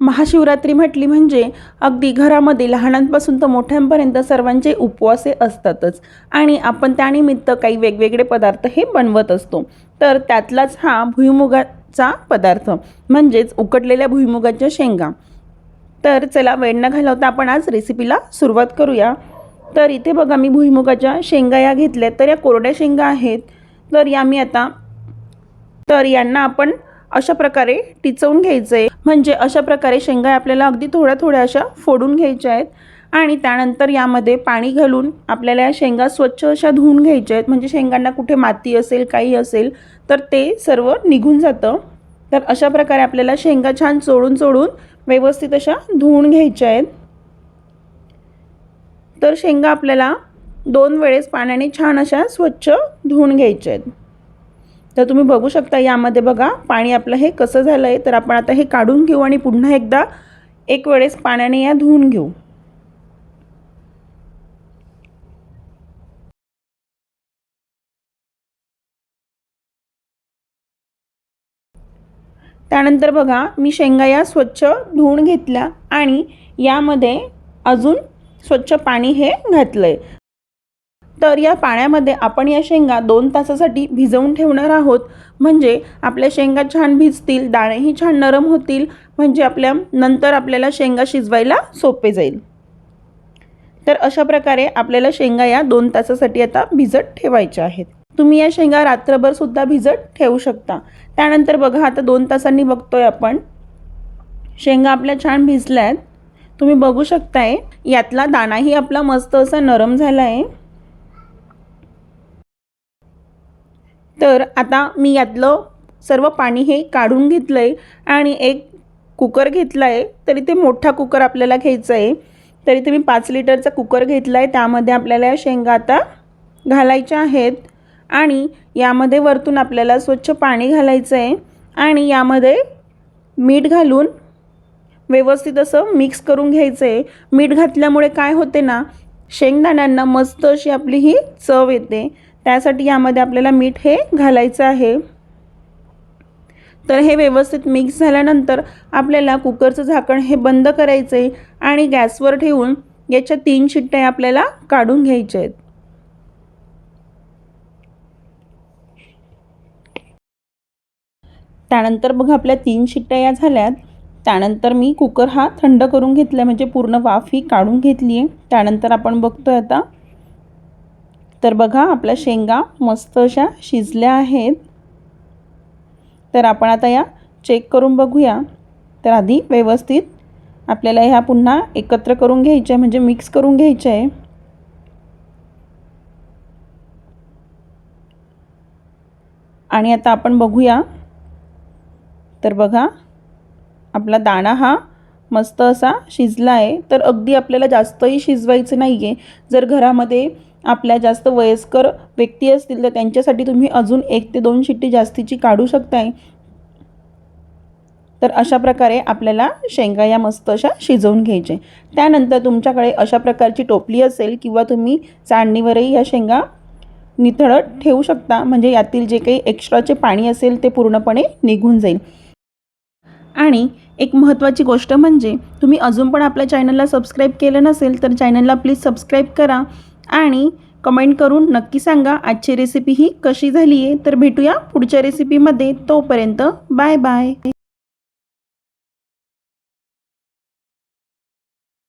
महाशिवरात्री म्हटली म्हणजे अगदी घरामध्ये लहानांपासून तर मोठ्यांपर्यंत सर्वांचे उपवासे असतातच. आणि आपण त्यानिमित्त काही वेगवेगळे पदार्थ हे बनवत असतो. तर त्यातलाच हा भुईमुगाचा पदार्थ म्हणजेच उकडलेल्या भुईमुगाच्या शेंगा. तर चला वेळ न घालवता आपण आज रेसिपीला सुरुवात करूया. तर इथे बघा मी भुईमुगाच्या शेंगा या घेतल्या तर या कोरड्या शेंगा आहेत. तर या मी आता तर यांना आपण अशा प्रकारे टिचवून घ्यायचं आहे म्हणजे अशा प्रकारे शेंगा आपल्याला अगदी थोड्या थोड्या अशा फोडून घ्यायच्या आहेत. आणि त्यानंतर यामध्ये पाणी घालून आपल्याला या शेंगा स्वच्छ अशा धुवून घ्यायच्या आहेत. म्हणजे शेंगांना कुठे माती असेल काही असेल तर ते सर्व निघून जातं. तर अशा प्रकारे आपल्याला शेंगा छान चोळून चोळून व्यवस्थित अशा धुवून घ्यायच्या आहेत. तर शेंगा आपल्याला दोन वेळेस पाण्याने छान अशा स्वच्छ धुवून घ्यायच्या आहेत. तर तुम्ही बघू शकता यामध्ये बघा पाणी आपलं हे कसं झालं आहे तर आपण आता हे काढून घेऊ आणि पुन्हा एकदा एक वेळेस पाण्याने या धुवून घेऊ. त्यानंतर बघा मी शेंगा या स्वच्छ धुवून घेतल्या आणि यामध्ये अजून स्वच्छ पाणी हे घातलं आहे तर या पाण्यामध्ये आपण या शेंगा दोन तासासाठी भिजवून ठेवणार आहोत. म्हणजे आपल्या शेंगा छान भिजतील दाणेही छान नरम होतील. म्हणजे आपल्या नंतर आपल्याला शेंगा शिजवायला सोपे जाईल. तर अशा प्रकारे आपल्याला शेंगा या दोन तासासाठी आता भिजत ठेवायच्या आहेत. तुम्ही या शेंगा रात्रभर सुद्धा भिजत ठेवू शकता. त्यानंतर बघा आता दोन तासांनी बघतोय आपण. शेंगा आपल्या छान भिजल्या आहेत तुम्ही बघू शकताय यातला दाणाही आपला मस्त असा नरम झाला आहे तर आता मी यातलं सर्व पाणी हे काढून घेतलं आहे आणि एक कुकर घेतला आहे तरी ते मोठा कुकर आपल्याला घ्यायचा आहे तरी ते मी पाच लिटरचा कुकर घेतला आहे त्यामध्ये आपल्याला या शेंगा आता घालायच्या आहेत. आणि यामध्ये वरतून आपल्याला स्वच्छ पाणी घालायचं आहे आणि यामध्ये मीठ घालून व्यवस्थित असं मिक्स करून घ्यायचं आहे मीठ घातल्यामुळे काय होते ना शेंगदाण्यांना मस्त अशी आपली ही चव येते. त्यासाठी यामध्ये आपल्याला मीठ हे घालायचं आहे. तर हे व्यवस्थित मिक्स झाल्यानंतर आपल्याला कुकरचं झाकण हे बंद करायचं आहे आणि गॅसवर ठेवून याच्या तीन शिट्ट्या आपल्याला काढून घ्यायच्या आहेत. त्यानंतर बघा आपल्या तीन शिट्ट्या या झाल्यात. त्यानंतर मी कुकर हा थंड करून घेतला म्हणजे पूर्ण वाफ ही काढून घेतली आहे त्यानंतर आपण बघतोय आता तर बघा आपल्या शेंगा मस्त अशा शिजल्या आहेत. तर आपण आता या चेक करून बघूया. तर आधी व्यवस्थित आपल्याला ह्या पुन्हा एकत्र करून घ्यायच्या म्हणजे मिक्स करून घ्यायच्या आहे. आणि आता आपण बघूया. तर बघा आपला दाणा हा मस्त असा शिजला आहे. तर अगदी आपल्याला जास्तही शिजवायचं नाही आहे जर घरामध्ये आपल्या जास्त वयस्कर व्यक्ती असतील तर त्यांच्यासाठी तुम्ही अजून एक ते दोन शिट्टी जास्तीची काढू शकताय. तर अशा प्रकारे आपल्याला शेंगा या मस्त अशा शिजवून घ्यायचे. त्यानंतर तुमच्याकडे अशा प्रकारची टोपली असेल किंवा तुम्ही चाळणीवरही या शेंगा निथळत ठेवू शकता. म्हणजे यातील जे काही एक्स्ट्राचे पाणी असेल ते पूर्णपणे निघून जाईल. आणि एक महत्त्वाची गोष्ट म्हणजे तुम्ही अजून पण आपल्या चॅनलला सबस्क्राईब केलं नसेल तर चॅनलला प्लीज सबस्क्राईब करा. आणि कमेंट करून नक्की सांगा आजची रेसिपी ही कशी झाली आहे तर भेटूया पुढच्या रेसिपीमध्ये तोपर्यंत बाय बाय.